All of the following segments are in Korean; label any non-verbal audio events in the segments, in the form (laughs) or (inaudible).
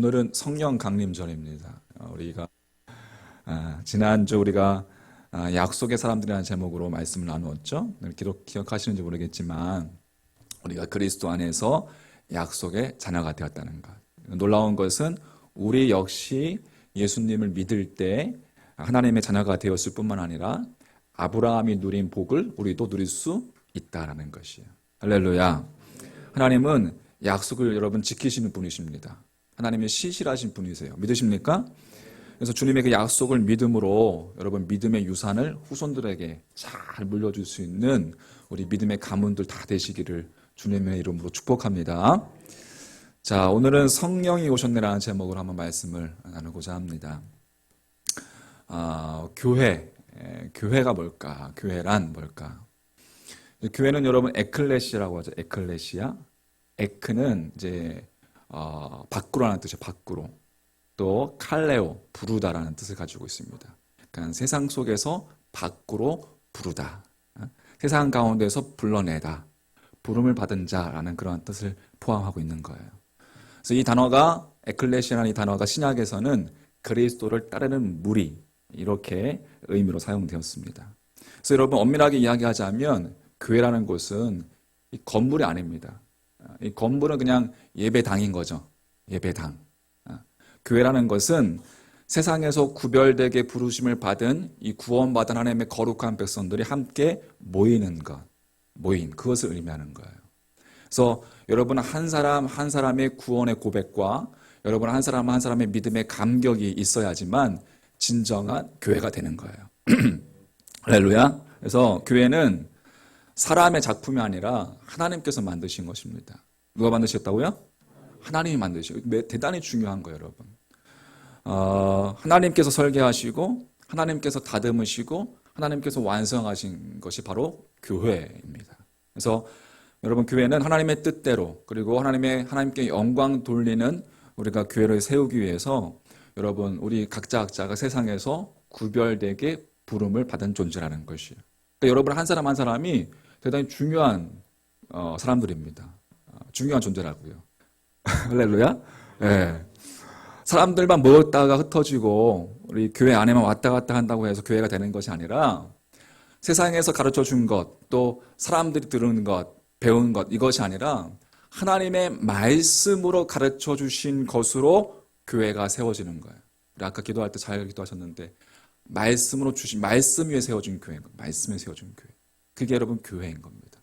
오늘은 성령 강림절입니다. 어, 우리가 아, 지난주 우리가 아, 약속의 사람들이라는 제목으로 말씀을 나누었죠. 늘 기록 기억하시는지 모르겠지만 우리가 그리스도 안에서 약속의 자녀가 되었다는 것. 놀라운 것은 우리 역시 예수님을 믿을 때 하나님의 자녀가 되었을 뿐만 아니라 아브라함이 누린 복을 우리도 누릴 수 있다라는 것이에요. 할렐루야. 하나님은 약속을 여러분 지키시는 분이십니다. 하나님이 신실하신 분이세요. 믿으십니까? 그래서 주님의 그 약속을 믿음으로 여러분 믿음의 유산을 후손들에게 잘 물려줄 수 있는 우리 믿음의 가문들 다 되시기를 주님의 이름으로 축복합니다. 자, 오늘은 성령이 오셨네라는 제목으로 한번 말씀을 나누고자 합니다. 아, 교회, 에, 교회가 뭘까? 교회란 뭘까? 교회는 여러분 에클레시아라고 하죠. 에클레시아. 에크는 이제 어, 밖으로라는 뜻이에요. 밖으로. 또 칼레오 부르다라는 뜻을 가지고 있습니다. 그러니까 세상 속에서 밖으로 부르다. 어? 세상 가운데서 불러내다. 부름을 받은 자라는 그런 뜻을 포함하고 있는 거예요. 그래서 이 단어가 에클레시아라는 이 단어가 신약에서는 그리스도를 따르는 무리 이렇게 의미로 사용되었습니다. 그래서 여러분 엄밀하게 이야기하자면 교회라는 곳은 이 건물이 아닙니다. 이 건물은 그냥 예배당인 거죠. 예배당. 아, 교회라는 것은 세상에서 구별되게 부르심을 받은 이 구원받은 하나님의 거룩한 백성들이 함께 모이는 것, 모인 그것을 의미하는 거예요. 그래서 여러분 한 사람 한 사람의 구원의 고백과 여러분 한 사람 한 사람의 믿음의 감격이 있어야지만 진정한 교회가 되는 거예요. (clears throat) 할렐루야. 그래서 교회는 사람의 작품이 아니라 하나님께서 만드신 것입니다. 누가 만드셨다고요? 하나님이 만드시고 대단히 중요한 거예요, 여러분. 어, 하나님께서 설계하시고 하나님께서 다듬으시고 하나님께서 완성하신 것이 바로 교회입니다. 그래서 여러분 교회는 하나님의 뜻대로 그리고 하나님의 하나님께 영광 돌리는 우리가 교회를 세우기 위해서 여러분 우리 각자 각자가 세상에서 구별되게 부름을 받은 존재라는 것이에요. 그러니까 여러분 한 사람 한 사람이 대단히 중요한 어, 사람들입니다. 어, 중요한 존재라고요. (laughs) 할렐루야. 예. 사람들만 모였다가 흩어지고 우리 교회 안에만 왔다 갔다 한다고 해서 교회가 되는 것이 아니라 세상에서 가르쳐 준 것, 또 사람들이 들은 것, 배운 것 이것이 아니라 하나님의 말씀으로 가르쳐 주신 것으로 교회가 세워지는 거예요. 아까 기도할 때 잘 기도하셨는데 말씀으로 주신 말씀 위에 세워진 거예요. 말씀에 세워진 교회. 그게 여러분 교회인 겁니다.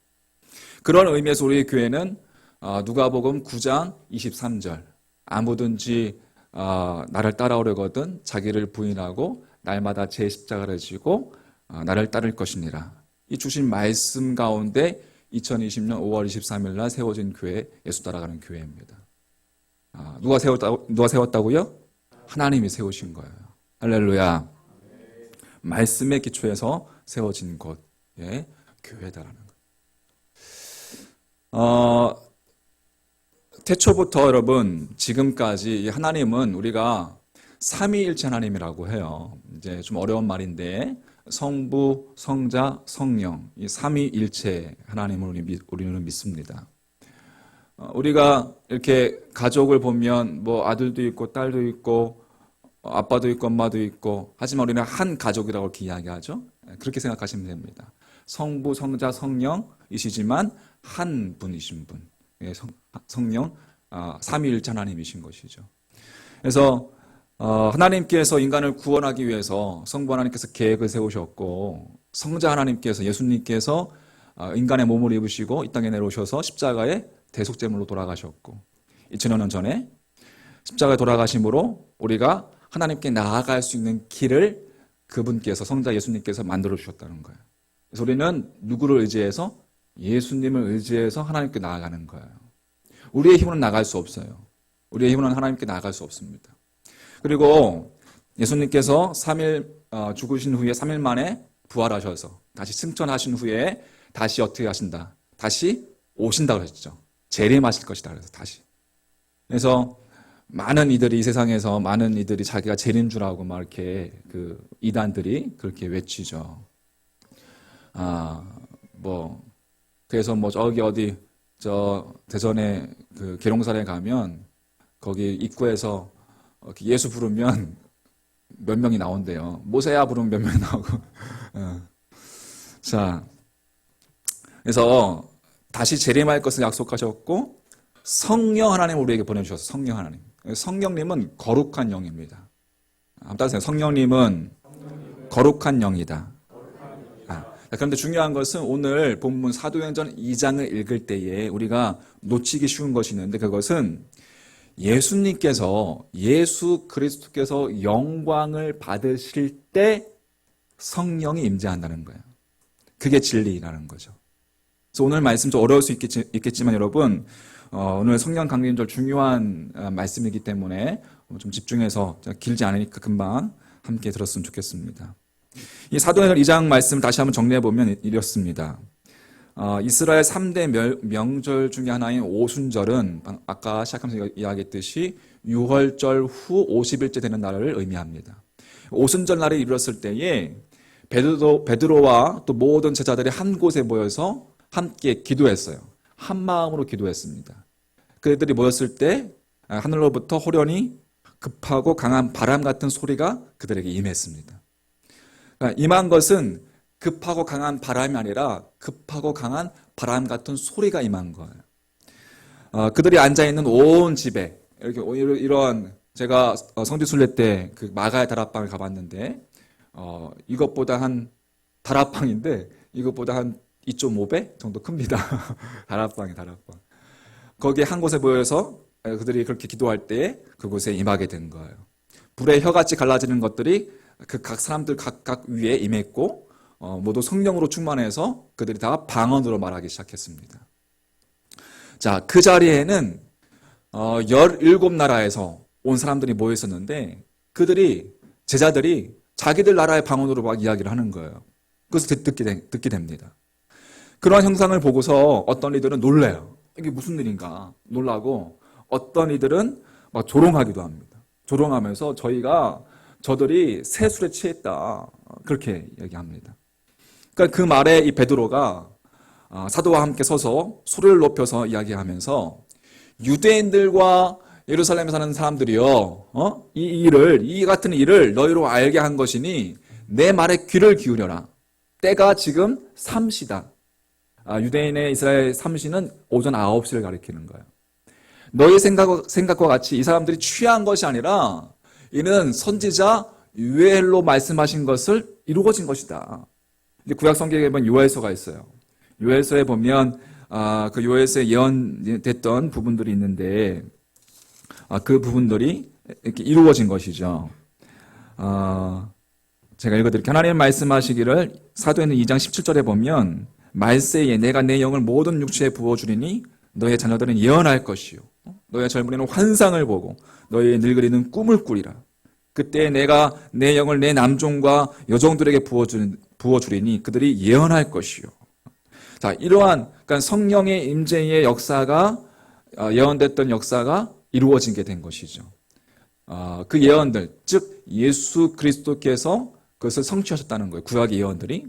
그런 의미에서 우리 교회는 어, 누가복음 9장 23절 아무든지 어, 나를 따라오려거든 자기를 부인하고 날마다 제 십자가를 지고 어, 나를 따를 것이니라. 이 주신 말씀 가운데 2020년 5월 23일 날 세워진 교회 예수 따라가는 교회입니다. 누가 세웠다 누가 세웠다고요? 하나님이 세우신 거예요. 할렐루야. 말씀의 기초에서 세워진 곳. 예. 교회다라는 것. 어, 태초부터 여러분 지금까지 하나님은 우리가 삼위일체 하나님이라고 해요. 이제 좀 어려운 말인데 성부, 성자, 성령 이 삼위일체 하나님을 우리는 믿습니다. 어, 우리가 이렇게 가족을 보면 뭐 아들도 있고 딸도 있고 아빠도 있고 엄마도 있고 하지만 우리는 한 가족이라고 이렇게 이야기하죠. 그렇게 생각하시면 됩니다. 성부, 성자, 성령이시지만 한 분이신 분. 예, 성, 성령, 아, 삼위일체 하나님이신 것이죠. 그래서 어, 하나님께서 인간을 구원하기 위해서 성부 하나님께서 계획을 세우셨고 성자 하나님께서 예수님께서 어, 인간의 몸을 입으시고 이 땅에 내려오셔서 십자가에 대속제물로 돌아가셨고 2000여 년 전에 십자가에 돌아가심으로 우리가 하나님께 나아갈 수 있는 길을 그분께서 성자 예수님께서 만들어 주셨다는 거예요. 그래서 우리는 누구를 의지해서 예수님을 의지해서 하나님께 나아가는 거예요. 우리의 힘으로 나갈 수 없어요. 우리의 힘으로는 하나님께 나아갈 수 없습니다. 그리고 예수님께서 3일 어, 죽으신 후에 3일 만에 부활하셔서 다시 승천하신 후에 다시 어떻게 하신다? 다시 오신다고 하셨죠. 재림하실 것이다. 그래서 다시. 그래서 많은 이들이 이 세상에서 많은 이들이 자기가 재림 주라고 막 이렇게 그 이단들이 그렇게 외치죠. 아, 뭐, 그래서 뭐 저기 어디, 저 대전에 그 계룡산에 가면 거기 입구에서 어, 예수 부르면 (laughs) 몇 명이 나온대요. 모세야 부르면 몇 명이 나오고. (laughs) 어. 자, 그래서 다시 재림할 것을 약속하셨고 성령 하나님 우리에게 보내주셨어. 성령 하나님. 성령님은 거룩한 영입니다. 한번 따세요. 성령님은 거룩한 영이다. 아, 그런데 중요한 것은 오늘 본문 사도행전 2장을 읽을 때에 우리가 놓치기 쉬운 것이 있는데 그것은 예수님께서 예수 그리스도께서 영광을 받으실 때 성령이 임재한다는 거예요. 그게 진리라는 거죠. 그래서 오늘 말씀 좀 어려울 수 있겠지, 만 여러분 어, 오늘 성령 강림절 중요한 어, 말씀이기 때문에 좀 집중해서 길지 않으니까 금방 함께 들었으면 좋겠습니다. 이 사도행전 2장 말씀 다시 한번 정리해 보면 이렇습니다. 어, 이스라엘 3대 명절 중에 하나인 오순절은 아까 시작하면서 이야기했듯이 6월절 후 50일째 되는 날을 의미합니다. 오순절 날이 이르렀을 때에 베드로, 베드로와 또 모든 제자들이 한 곳에 모여서 함께 기도했어요. 한 마음으로 기도했습니다. 그들이 모였을 때 하늘로부터 호련히 급하고 강한 바람 같은 소리가 그들에게 임했습니다. 그러니까 임한 것은 급하고 강한 바람이 아니라 급하고 강한 바람 같은 소리가 임한 거예요. 어, 그들이 앉아 있는 온 집에 이렇게 이런 제가 성지 순례 때 그 마가의 다락방을 가봤는데 어, 이것보다 한 다락방인데 이것보다 한 2.5배 정도 큽니다. (laughs) 다락방이 다락방. 거기에 한 곳에 모여서 그들이 그렇게 기도할 때 그곳에 임하게 된 거예요. 불의 혀같이 갈라지는 것들이 그 각 사람들 각각 위에 임했고 어, 모두 성령으로 충만해서 그들이 다 방언으로 말하기 시작했습니다. 자, 그 자리에는 어, 17나라에서 온 사람들이 모여 있었는데 그들이 제자들이 자기들 나라의 방언으로 막 이야기를 하는 거예요. 그래서 듣게, 되, 듣게 됩니다. 그러한 형상을 보고서 어떤 이들은 놀래요. 이게 무슨 일인가 놀라고 어떤 이들은 막 조롱하기도 합니다. 조롱하면서 저희가 저들이 새술에 취했다 그렇게 얘기합니다. 그러니까 그 말에 이 베드로가 아, 사도와 함께 서서 소리를 높여서 이야기하면서 유대인들과 예루살렘에 사는 사람들이요, 어? 이 일을, 이 같은 일을 너희로 알게 한 것이니 내 말에 귀를 기울여라. 때가 지금 삼시다. 아, 유대인의 이스라엘 삼시는 오전 9시를 가리키는 거예요. 너희 생각, 생각과 같이 이 사람들이 취한 것이 아니라 이는 선지자 유엘로 말씀하신 것을 이루어진 것이다. 구약 성경에 보면 요엘서가 있어요. 요엘서에 보면 아, 그 요엘서에 예언됐던 부분들이 있는데 아, 그 부분들이 이렇게 이루어진 것이죠. 아, 제가 읽어드릴게요. 하나님 말씀하시기를 사도행전 2장 17절에 보면 말세에 내가 내 영을 모든 육체에 부어주리니 너의 자녀들은 예언할 것이요. 너의 젊은이는 환상을 보고 너의 늙은이는 꿈을 꾸리라. 그때 내가 내 영을 내 남종과 여종들에게 부어주리니 그들이 예언할 것이요. 자, 이러한 그러니까 성령의 임재의 역사가 어, 예언됐던 역사가 이루어지게 된 것이죠. 어, 그 예언들, 즉 예수 그리스도께서 그것을 성취하셨다는 거예요. 구약의 예언들이.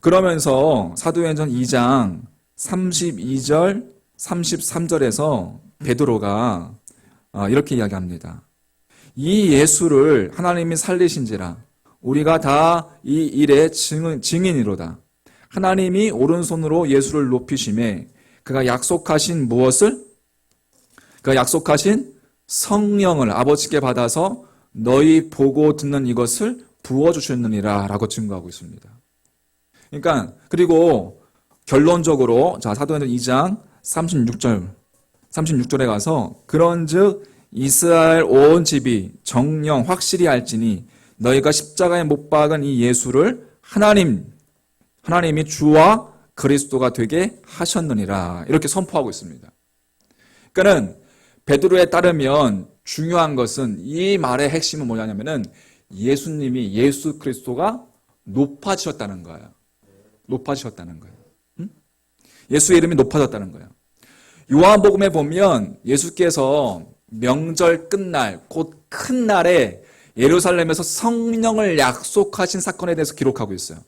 그러면서 사도행전 2장 32절, 33절에서 베드로가 어, 이렇게 이야기합니다. 이 예수를 하나님이 살리신지라 우리가 다 이 일의 증인, 증인이로다. 하나님이 오른손으로 예수를 높이심에 그가 약속하신 무엇을 그가 약속하신 성령을 아버지께 받아서 너희 보고 듣는 이것을 부어 주셨느니라 라고 증거하고 있습니다. 그러니까 그리고 결론적으로 자 사도행전 2장 36절 36절에 가서 그런즉 이스라엘 온 집이 정령 확실히 알지니 너희가 십자가에 못 박은 이 예수를 하나님 하나님이 주와 그리스도가 되게 하셨느니라 이렇게 선포하고 있습니다. 그러니까는 베드로에 따르면 중요한 것은 이 말의 핵심은 뭐냐면은 예수님이 예수 그리스도가 높아지셨다는 거예요. 높아지셨다는 거예요. 응? 예수의 이름이 높아졌다는 거예요. 요한복음에 보면 예수께서 명절 끝날 곧 큰 날에 예루살렘에서 성령을 약속하신 사건에 대해서 기록하고 있어요.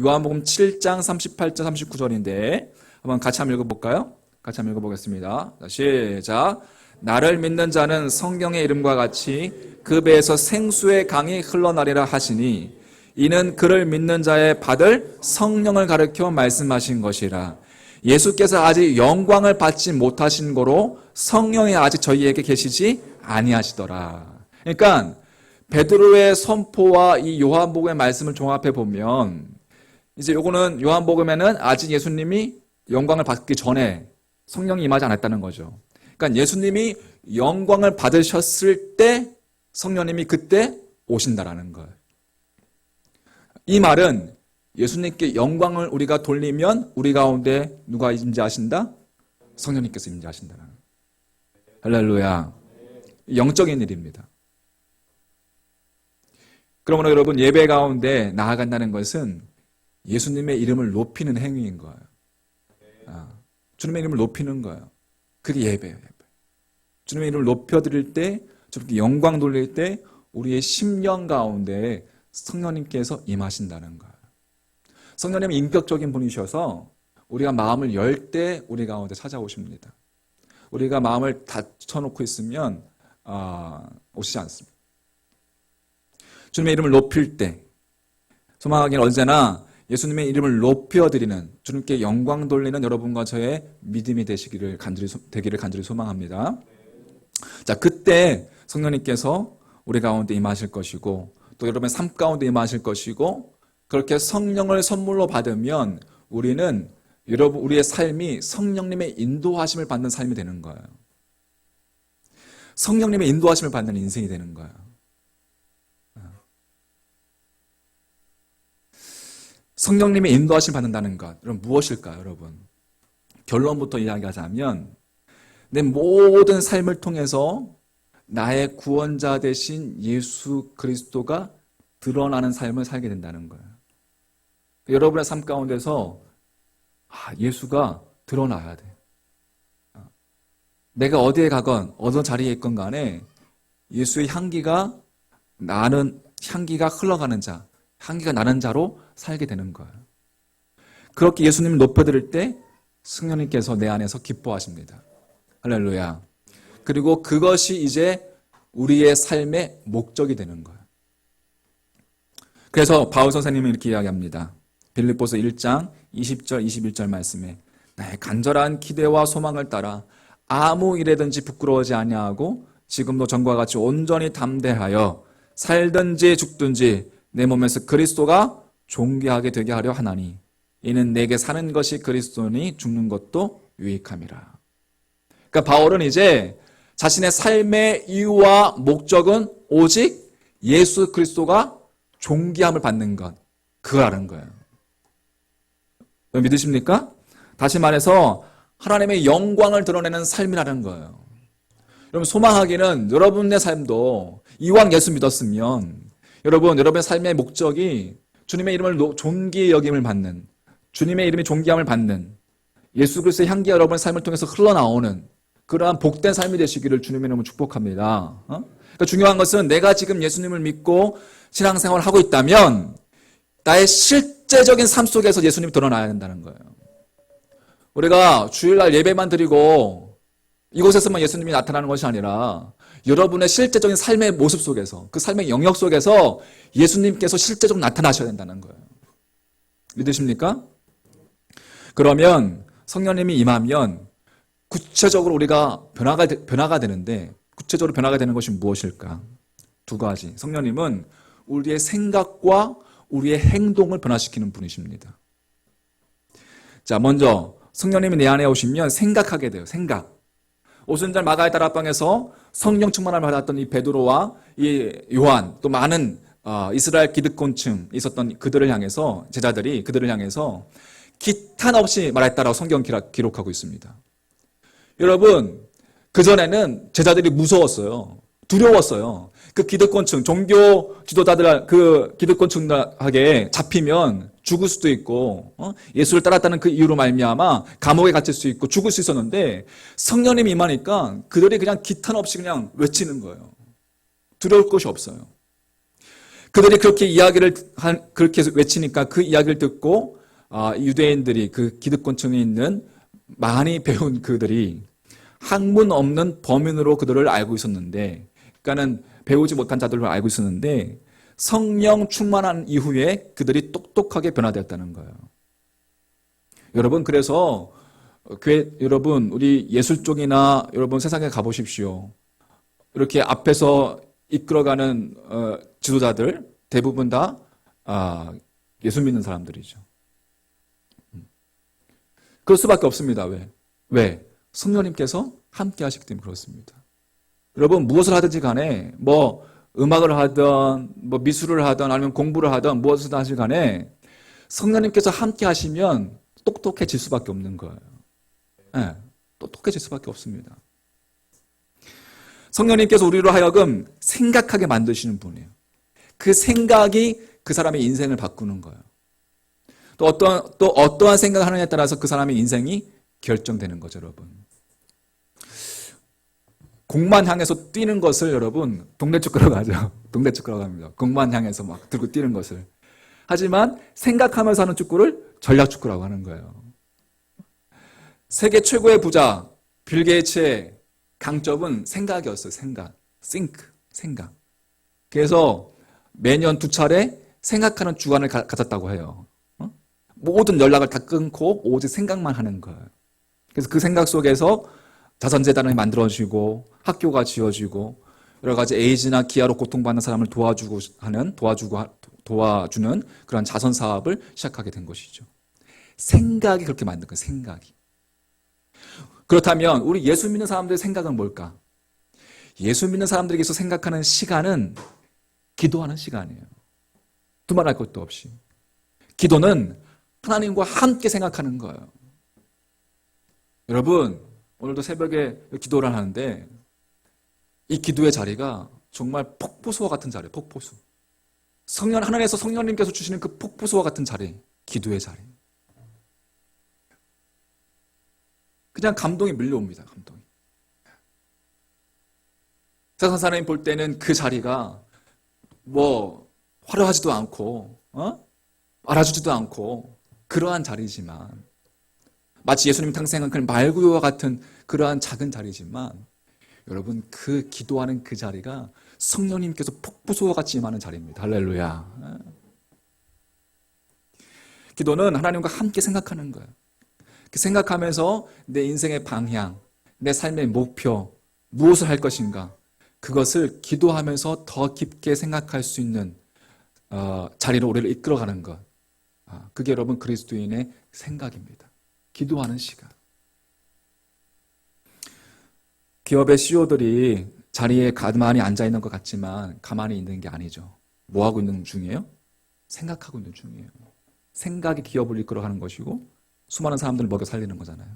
요한복음 7장 38절 39절인데 한번 같이 한번 읽어볼까요? 같이 한번 읽어보겠습니다. 시작. 나를 믿는 자는 성경의 이름과 같이 그 배에서 생수의 강이 흘러나리라 하시니 이는 그를 믿는 자의 받을 성령을 가르켜 말씀하신 것이라. 예수께서 아직 영광을 받지 못하신 거로 성령이 아직 저희에게 계시지 아니하시더라. 그러니까 베드로의 선포와 이 요한복음의 말씀을 종합해 보면 이제 요거는 요한복음에는 아직 예수님이 영광을 받기 전에 성령이 임하지 않았다는 거죠. 그러니까 예수님이 영광을 받으셨을 때 성령님이 그때 오신다라는 거예요. 이 말은 예수님께 영광을 우리가 돌리면 우리 가운데 누가 임재하신다? 성령님께서 임재하신다는. 할렐루야. 영적인 일입니다. 그러므로 여러분 예배 가운데 나아간다는 것은 예수님의 이름을 높이는 행위인 거예요. 아, 주님의 이름을 높이는 거예요. 그게 예배예요. 예배. 주님의 이름을 높여드릴 때, 저렇게 영광 돌릴 때 우리의 심령 가운데 성령님께서 임하신다는 거예요. 성령님은 인격적인 분이셔서 우리가 마음을 열 때 우리 가운데 찾아오십니다. 우리가 마음을 닫혀놓고 있으면 아, 오시지 않습니다. 주님의 이름을 높일 때 소망하기는 언제나 예수님의 이름을 높여드리는 주님께 영광 돌리는 여러분과 저의 믿음이 되시기를 간절히 소- 되기를 간절히 소망합니다. 자 그때 성령님께서 우리 가운데 임하실 것이고 또 여러분의 삶 가운데 임하실 것이고 그렇게 성령을 선물로 받으면 우리는 여러분 우리의 삶이 성령님의 인도하심을 받는 삶이 되는 거예요. 성령님의 인도하심을 받는 인생이 되는 거예요. 성령님의 인도하심 받는다는 것, 여러분 무엇일까요, 여러분? 결론부터 이야기하자면 내 모든 삶을 통해서 나의 구원자 되신 예수 그리스도가 드러나는 삶을 살게 된다는 거예요. 여러분의 삶 가운데서 아, 예수가 드러나야 돼. 아, 내가 어디에 가건 어떤 자리에 있건 간에 예수의 향기가 나는 향기가 흘러가는 자, 향기가 나는 자로 살게 되는 거예요. 그렇게 예수님을 높여드릴 때 승려님께서 내 안에서 기뻐하십니다. 할렐루야. 그리고 그것이 이제 우리의 삶의 목적이 되는 거예요. 그래서 바울 선생님은 이렇게 이야기합니다. 빌립보서 1장 20절 21절 말씀에 나의 간절한 기대와 소망을 따라 아무 일에든지 부끄러워하지 아니하고 지금도 전과 같이 온전히 담대하여 살든지 죽든지 내 몸에서 그리스도가 존귀하게 되게 하려 하나니 이는 내게 사는 것이 그리스도니 죽는 것도 유익함이라. 그러니까 바울은 이제 자신의 삶의 이유와 목적은 오직 예수 그리스도가 존귀함을 받는 것 그거라는 거예요. 믿으십니까? 다시 말해서 하나님의 영광을 드러내는 삶이라는 거예요. 여러분 소망하기는 여러분의 삶도 이왕 예수 믿었으면 여러분 여러분의 삶의 목적이 주님의 이름을 노- 존귀 여김을 받는 주님의 이름이 존귀함을 받는 예수 그리스도의 향기 여러분의 삶을 통해서 흘러나오는 그러한 복된 삶이 되시기를 주님의 이름으로 축복합니다. 어? 그러니까 중요한 것은 내가 지금 예수님을 믿고 신앙생활을 하고 있다면 나의 실 제적인 삶 속에서 예수님이 드러나야 된다는 거예요. 우리가 주일날 예배만 드리고 이곳에서만 예수님이 나타나는 것이 아니라 여러분의 실제적인 삶의 모습 속에서 그 삶의 영역 속에서 예수님께서 실제적으로 나타나셔야 된다는 거예요. 믿으십니까? 그러면 성령님이 임하면 구체적으로 우리가 변화가, 되- 변화가 되는데 구체적으로 변화가 되는 것이 무엇일까? 두 가지. 성령님은 우리의 생각과 우리의 행동을 변화시키는 분이십니다. 자, 먼저 성령님이 내 안에 오시면 생각하게 돼요. 생각. 오순절 마가의 다락방에서 성령 충만을 받았던 이 베드로와 이 요한 또 많은 어, 이스라엘 기득권층 있었던 그들을 향해서 제자들이 그들을 향해서 기탄 없이 말했다라고 성경 기록- 기록하고 있습니다. 여러분 그 전에는 제자들이 무서웠어요. 두려웠어요. 그 기득권층, 종교 지도자들 그 기득권층하게 잡히면 죽을 수도 있고 어? 예수를 따랐다는 그 이유로 말미암아 감옥에 갇힐 수 있고 죽을 수 있었는데 성령님이 임하니까 그들이 그냥 기탄 없이 그냥 외치는 거예요. 두려울 것이 없어요. 그들이 그렇게 이야기를 한, 그렇게 외치니까 그 이야기를 듣고 아, 유대인들이 그 기득권층에 있는 많이 배운 그들이 학문 없는 범인으로 그들을 알고 있었는데, 그러니까는 배우지 못한 자들로 알고 있었는데, 성령 충만한 이후에 그들이 똑똑하게 변화되었다는 거예요. 여러분, 그래서 교회 여러분 우리 예술 쪽이나 여러분 세상에 가보십시오. 이렇게 앞에서 이끌어가는 어, 지도자들 대부분 다 아, 예수 믿는 사람들이죠. 음. 그럴 수밖에 없습니다. 왜? 왜? 성령님께서 함께 하시기 때문에 그렇습니다. 여러분 무엇을 하든지 간에 뭐 음악을 하든 뭐 미술을 하든 아니면 공부를 하든 무엇을 하든지 간에 성령님께서 함께 하시면 똑똑해질 수밖에 없는 거예요. 예, 똑똑해질 수밖에 없습니다. 성령님께서 우리로 하여금 생각하게 만드시는 분이에요. 그 생각이 그 사람의 인생을 바꾸는 거예요. 또 어떠한, 또 어떠한 생각을 하느냐에 따라서 그 사람의 인생이 결정되는 거죠, 여러분. 공만 향해서 뛰는 것을 여러분, 동네 축구로 가죠. (laughs) 동네 축구로 갑니다. 공만 향해서 막 들고 뛰는 것을. 하지만 생각하면서 하는 축구를 전략 축구라고 하는 거예요. 세계 최고의 부자 빌 게이츠의 강점은 생각이었어요. 생각, think, 생각. 그래서 매년 두 차례 생각하는 주간을 가, 졌다고 해요. 어? 모든 연락을 다 끊고 오직 생각만 하는 거예요. 그래서 그 생각 속에서 자선재단을 만들어지고 학교가 지어지고 여러 가지 에이즈나 기아로 고통받는 사람을 도와주고 하는 도와주고 도와주는 그런 자선 사업을 시작하게 된 것이죠. 생각이 그렇게 만든 거예요. 생각이. 그렇다면 우리 예수 믿는 사람들의 생각은 뭘까? 예수 믿는 사람들에게서 생각하는 시간은 기도하는 시간이에요. 두말할 것도 없이. 기도는 하나님과 함께 생각하는 거예요. 여러분, 오늘도 새벽에 기도를 하는데 이 기도의 자리가 정말 폭포수와 같은 자리예요. 폭포수. 성령 하나님에서 성령님께서 주시는 그 폭포수와 같은 자리, 기도의 자리. 그냥 감동이 밀려옵니다. 감동이. 세상 사람이 볼 때는 그 자리가 뭐 화려하지도 않고 어? 알아주지도 않고 그러한 자리지만 마치 예수님 탕생한 그 말구유와 같은 그러한 작은 자리지만 여러분 그 기도하는 그 자리가 성령님께서 폭포수와 같이 임하는 자리입니다. 할렐루야. 기도는 하나님과 함께 생각하는 거예요. 생각하면서 내 인생의 방향, 내 삶의 목표, 무엇을 할 것인가, 그것을 기도하면서 더 깊게 생각할 수 있는 어, 자리로 우리를 이끌어가는 것. 아, 그게 여러분 그리스도인의 생각입니다. 기도하는 시간. 기업의 CEO들이 자리에 가만히 앉아 있는 것 같지만 가만히 있는 게 아니죠. 뭐 하고 있는 중이에요? 생각하고 있는 중이에요. 생각이 기업을 이끌어가는 것이고 수많은 사람들을 먹여 살리는 거잖아요.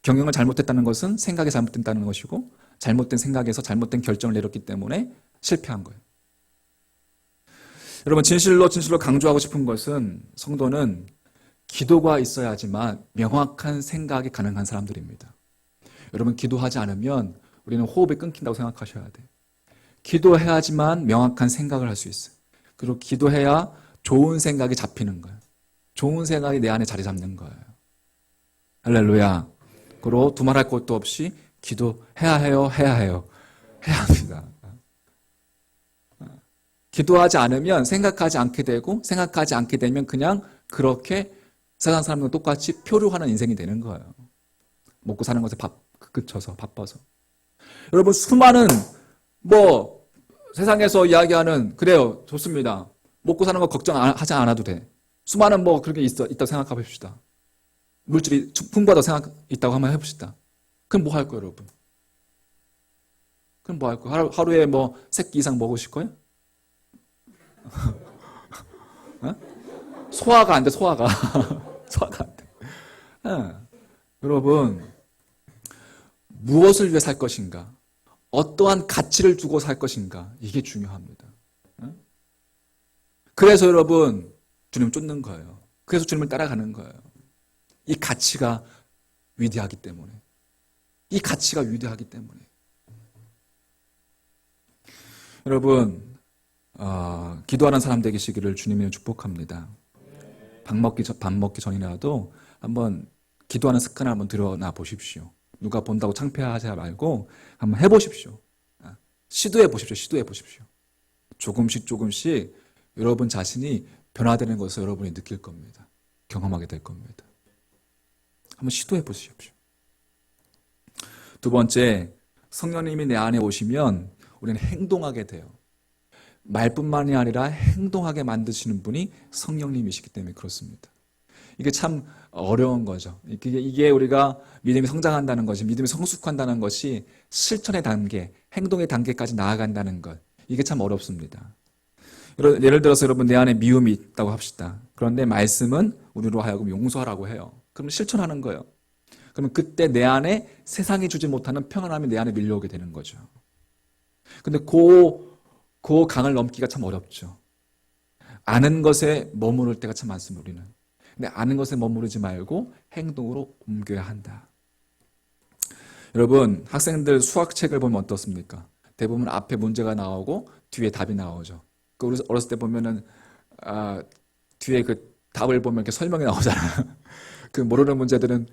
경영을 잘못했다는 것은 생각이 잘못됐다는 것이고 잘못된 생각에서 잘못된 결정을 내렸기 때문에 실패한 거예요. 여러분 진실로 진실로 강조하고 싶은 것은 성도는 기도가 있어야지만 명확한 생각이 가능한 사람들입니다. 여러분 기도하지 않으면 우리는 호흡이 끊긴다고 생각하셔야 돼. 기도해야지만 명확한 생각을 할 수 있어요. 그리고 기도해야 좋은 생각이 잡히는 거예요. 좋은 생각이 내 안에 자리 잡는 거예요. 할렐루야. 그리고 두말할 것도 없이 기도해야 해요, 해야 해요. 해야 합니다. 기도하지 않으면 생각하지 않게 되고 생각하지 않게 되면 그냥 그렇게 세상 사람과 똑같이 표류하는 인생이 되는 거예요. 먹고 사는 것에 밥 그쳐서 바빠서. 여러분 수많은 뭐 세상에서 이야기하는 그래요 좋습니다. 먹고 사는 거 걱정하지 않아도 돼. 수많은 뭐 그렇게 있어 있다 생각해 봅시다. 물질이 풍부하다고 생각 있다고 한번 해봅시다. 그럼 뭐 할 거예요, 여러분? 그럼 뭐 할 거예요? 하루, 에 뭐 세끼 이상 먹으실 거예요? (laughs) 어? 소화가 안 돼, 소화가. (laughs) 여러분, 무엇을 위해 살 것인가? 어떠한 가치를 두고 살 것인가? 이게 중요합니다. 네? 그래서 여러분, 주님 쫓는 거예요. 그래서 주님을 따라가는 거예요. 이 가치가 위대하기 때문에. 이 가치가 위대하기 때문에. 여러분, 어, 기도하는 사람 되시기를 주님이 축복합니다. 밥 먹기, 전, 밥 먹기 전이라도 한번 기도하는 습관을 한번 들여놔 보십시오. 누가 본다고 창피하지 말고 한번 해보십시오. 아, 시도해 보십시오. 시도해 보십시오. 조금씩 조금씩 여러분 자신이 변화되는 것을 여러분이 느낄 겁니다. 경험하게 될 겁니다. 한번 시도해 보십시오. 두 번째, 성령님이 내 안에 오시면 우리는 행동하게 돼요. 말뿐만이 아니라 행동하게 만드시는 분이 성령님이시기 때문에 그렇습니다. 이게 참 어려운 거죠. 이게, 우리가 믿음이 성장한다는 것이, 믿음이 성숙한다는 것이 실천의 단계, 행동의 단계까지 나아간다는 것. 이게 참 어렵습니다. 예를 들어서 여러분 내 안에 미움이 있다고 합시다. 그런데 말씀은 우리로 하여금 용서하라고 해요. 그럼 실천하는 거예요. 그러면 그때 내 안에 세상이 주지 못하는 평안함이 내 안에 밀려오게 되는 거죠. 근데 그, 그 강을 넘기가 참 어렵죠. 아는 것에 머무를 때가 참 많습니다, 우리는. 근데 아는 것에 머무르지 말고 행동으로 옮겨야 한다. 여러분, 학생들 수학책을 보면 어떻습니까? 대부분 앞에 문제가 나오고 뒤에 답이 나오죠. 그 어렸을 때 보면은 아, 뒤에 그 답을 보면 이렇게 설명이 나오잖아요. (laughs) 그 모르는 문제들은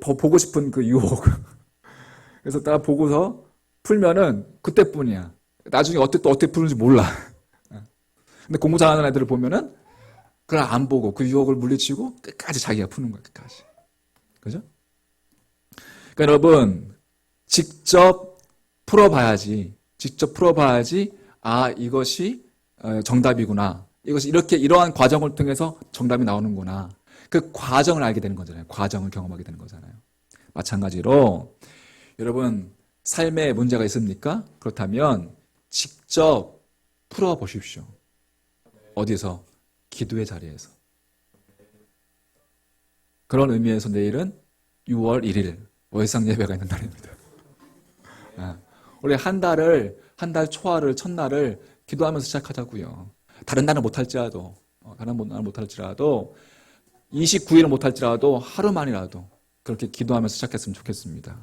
보- 보고 싶은 그 유혹. (laughs) 그래서 딱 보고서 풀면은 그때뿐이야. 나중에 어떻게 또 어떻게 푸는지 몰라. (laughs) 근데 공부 잘하는 애들을 보면은 그걸 안 보고 그 유혹을 물리치고 끝까지 자기가 푸는 거야, 끝까지. 그죠? 그러니까 여러분, 직접 풀어봐야지, 직접 풀어봐야지, 아, 이것이 어, 정답이구나. 이것이 이렇게, 이러한 과정을 통해서 정답이 나오는구나. 그 과정을 알게 되는 거잖아요. 과정을 경험하게 되는 거잖아요. 마찬가지로, 여러분, 삶에 문제가 있습니까? 그렇다면, 직접 풀어 보십시오. 어디서? 기도의 자리에서. 그런 의미에서 내일은 6월 1일 월상 예배가 있는 날입니다. 아, 우리 한 달을 한 달 초하를 첫날을 기도하면서 시작하자고요. 다른 날은 못할지라도 어, 다른 날은 못할지라도 29일은 못할지라도 하루만이라도 그렇게 기도하면서 시작했으면 좋겠습니다.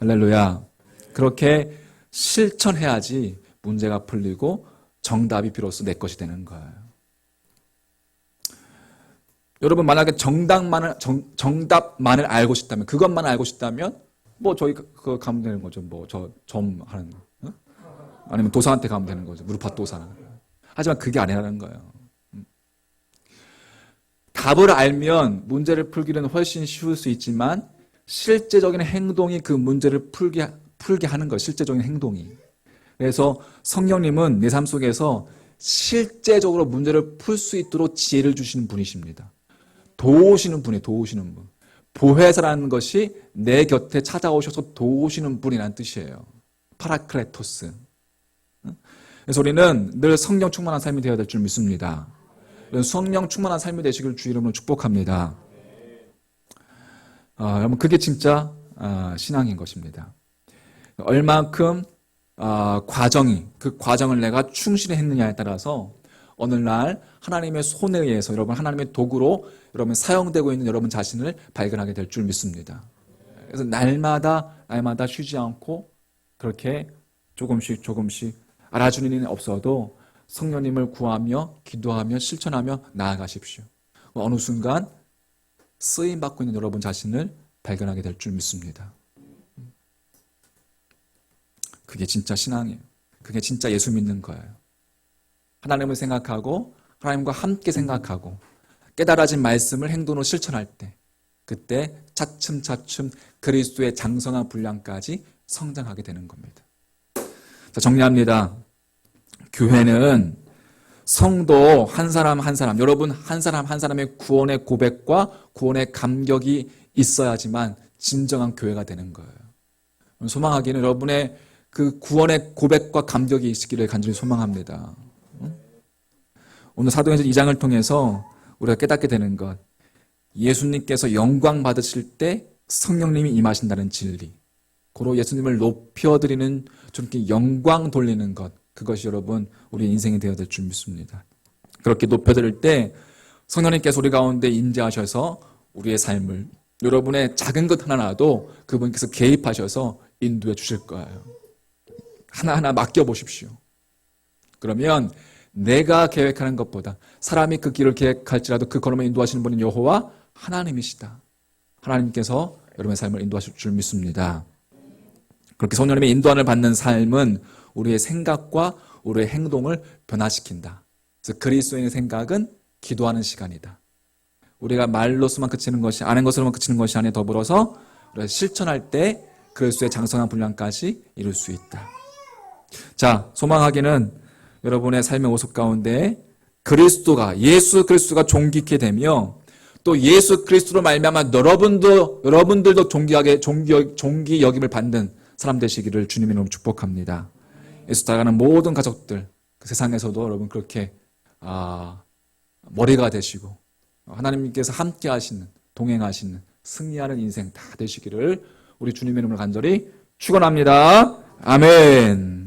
할렐루야. 그렇게 실천해야지 문제가 풀리고 정답이 비로소 내 것이 되는 거예요. 여러분 만약에 정답만을 정, 정답만을 알고 싶다면 그것만 알고 싶다면 뭐 저희 그- 가면 되는 거죠. 뭐 저 점 하는 어? 아니면 도사한테 가면 되는 거죠. 무릎팍 도사. 하지만 그게 아니라는 거예요. 음. 답을 알면 문제를 풀기는 훨씬 쉬울 수 있지만 실제적인 행동이 그 문제를 풀게 풀게 하는 거예요. 실제적인 행동이. 그래서 성령님은 내 삶 속에서 실제적으로 문제를 풀 수 있도록 지혜를 주시는 분이십니다. 도우시는 분이 도우시는 분. 보혜사라는 것이 내 곁에 찾아오셔서 도우시는 분이라는 뜻이에요. 파라크레토스. 그래서 우리는 늘 성령 충만한 삶이 되어야 될 줄 믿습니다. 성령 충만한 삶이 되시길 주 이름으로 축복합니다. 아, 여러분 그게 진짜 아, 신앙인 것입니다. 얼만큼 아, 과정이 그 과정을 내가 충실히 했느냐에 따라서 어느 날 하나님의 손에 의해서 여러분 하나님의 도구로 여러분 사용되고 있는 여러분 자신을 발견하게 될 줄 믿습니다. 그래서 날마다 날마다 쉬지 않고 그렇게 조금씩 조금씩 알아주는 일은 없어도 성령님을 구하며 기도하며 실천하며 나아가십시오. 어느 순간 쓰임 받고 있는 여러분 자신을 발견하게 될 줄 믿습니다. 그게 진짜 신앙이에요. 그게 진짜 예수 믿는 거예요. 하나님을 생각하고 하나님과 함께 생각하고 깨달아진 말씀을 행동으로 실천할 때 그때 차츰차츰 그리스도의 장성한 분량까지 성장하게 되는 겁니다. 자, 정리합니다. 교회는 성도 한 사람 한 사람, 여러분 한 사람 한 사람의 구원의 고백과 구원의 감격이 있어야지만 진정한 교회가 되는 거예요. 소망하기는 여러분의 그 구원의 고백과 감격이 있기를 간절히 소망합니다. 오늘 사도행전 2장을 통해서 우리가 깨닫게 되는 것. 예수님께서 영광 받으실 때 성령님이 임하신다는 진리. 고로 예수님을 높여드리는 저렇게 영광 돌리는 것. 그것이 여러분 우리 인생이 되어야 될 줄 믿습니다. 그렇게 높여드릴 때 성령님께서 우리 가운데 임재하셔서 우리의 삶을 여러분의 작은 것 하나라도 그분께서 개입하셔서 인도해 주실 거예요. 하나하나 맡겨보십시오. 그러면 내가 계획하는 것보다 사람이 그 길을 계획할지라도 그 걸음을 인도하시는 분은 여호와 하나님이시다. 하나님께서 여러분의 삶을 인도하실 줄 믿습니다. 그렇게 성령님의 인도안을 받는 삶은 우리의 생각과 우리의 행동을 변화시킨다. 그래서 그리스도인의 생각은 기도하는 시간이다. 우리가 말로서만 그치는 것이 아는 것으로만 그치는 것이 아니라 더불어서 실천할 때 그리스도의 장성한 분량까지 이룰 수 있다. 자, 소망하기는 여러분의 삶의 모습 가운데 그리스도가 예수 그리스도가 존귀케 되며 또 예수 그리스도로 말미암아 여러분도 여러분들도 존귀하게 존귀 존귀 여김을 받는 사람 되시기를 주님의 이름으로 축복합니다. 예수 따라가는 모든 가족들 그 세상에서도 여러분 그렇게 아, 머리가 되시고 하나님께서 함께 하시는 동행하시는 승리하는 인생 다 되시기를 우리 주님의 이름으로 간절히 축원합니다. 아멘.